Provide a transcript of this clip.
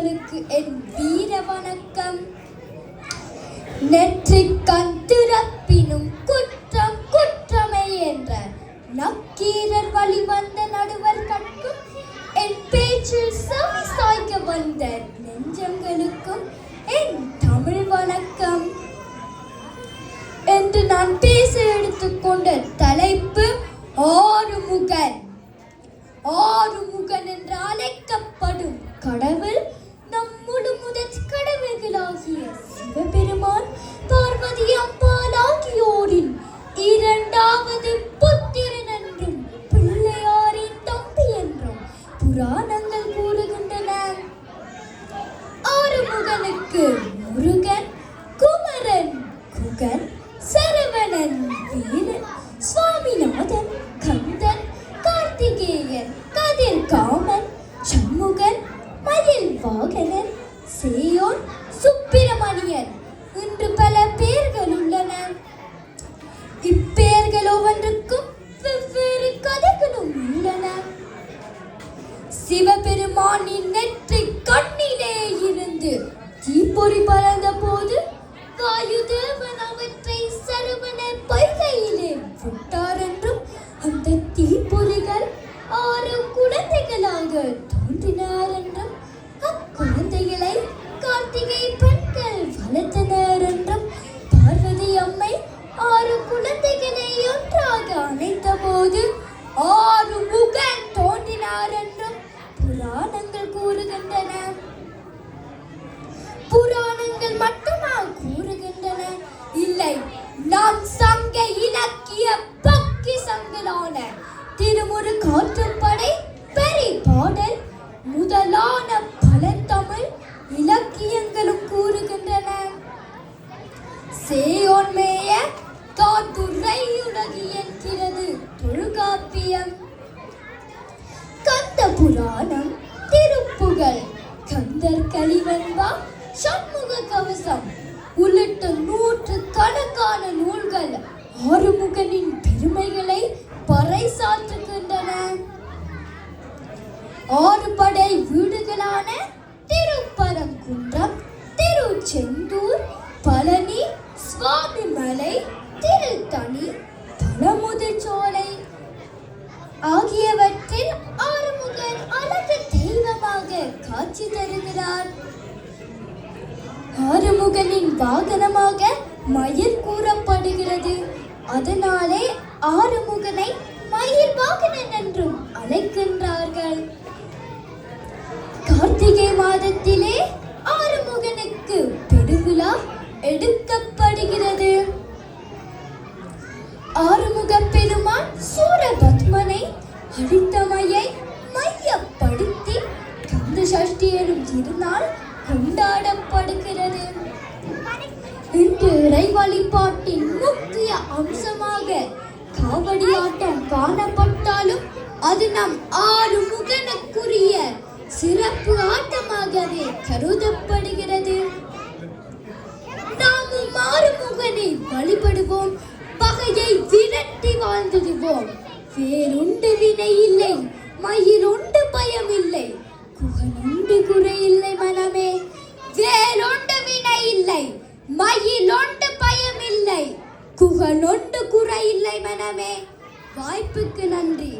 என் வீர வணக்கம். நெற்றி கந்துரப்பினும் குற்றம் குற்றமே என்ற நக்கீரர் வழிவந்த நடுவர் கற்கும் என் பேச்சில் செவி சாய்க்க வந்த நெஞ்சங்களுக்கும் என் தமிழ் வணக்கம். என்று நான் பேச கார்த்திகேயன் கதிர் காமன் சண்முகன் மயில் வாகனன் சேயோன் சுப்பிரமணியன். என்று பல பேர்கள் உள்ளன. இப்பெயர்கள் ஒவ்வொன்றுக்கும் வெவ்வேறு கதைகளும் உள்ளன. சிவபெருமானின் நெற்றி கண்ணிலே இருந்து தீப்பொறி பறந்த போது வாயுதேவன் குழந்தைகளாக தோன்றினார் என்றும் அக்குழந்தைகளை கார்த்திகை பெண்கள் வளர்த்தனர் என்றும் பார்வதி அம்மை ஆறு குழந்தைகளை ஒன்றாக அணைத்த போது ஆறு முகன் தோன்றினார் என்றும் புராணங்கள் கூறுகின்றன. புராணங்கள் மட்டுமா கூறுகின்றன? இல்லை நாம் சங்க இலக்கிய பக்கி சங்கலான திருமுரு காற்றுப்படை பாடல் முதலான பழந்தமிழ் இலக்கியங்களும் கூறுகின்றன. சேயோன்மேய காத்துரை உலகி என்கிறது தொழுகாப்பியம் கந்த புராணம் திருப்புகழ் கந்தர் கலிவன்பா சண்முக கவசம் உள்ளிட்ட நூற்று கணக்கான நூல்கள் ஆறுமுகனின் பெருமைகள் செந்தூர் பழனி சுவாமிமலை திருத்தணி பழமுதிர்ச்சோலை ஆகியவற்றில் ஆறுமுகன் அழகு தெய்வமாக காட்சி தருகிறார். ஆறுமுகனின் வாகனமாக மயில் கூறப்படுகிறது. அதனாலே ஆறுமுகனை மயில் வாகனன் என்றும் அழைக்கின்றார்கள். கார்த்திகை மாதத்திலே எடுக்கப்படுகிறது. ஆறுமுக பெருமான் சூரபத்மனை அழித்தமையை மையப்படுத்தி கந்த சஷ்டி எனும் திருநாள் கொண்டாடப்படுகிறது. இன்று இறை வழிபாட்டின் முக்கிய அம்சமாக காவடி ஆட்டம் காணப்பட்டாலும் அது நம் ஆறுமுகனுக்குரிய விரட்டி வாழ்ந்துடுவோம் வேறுண்டு வினை இல்லை மயில் உண்டு பயம் இல்லை குகனுண்டு குறை இல்லை மனமே. வேறுண்டு வினை இல்லை மயில் உண்டு பயம் இல்லை குகனுண்டு குறை இல்லை மனமே. வாய்ப்புக்கு நன்றி.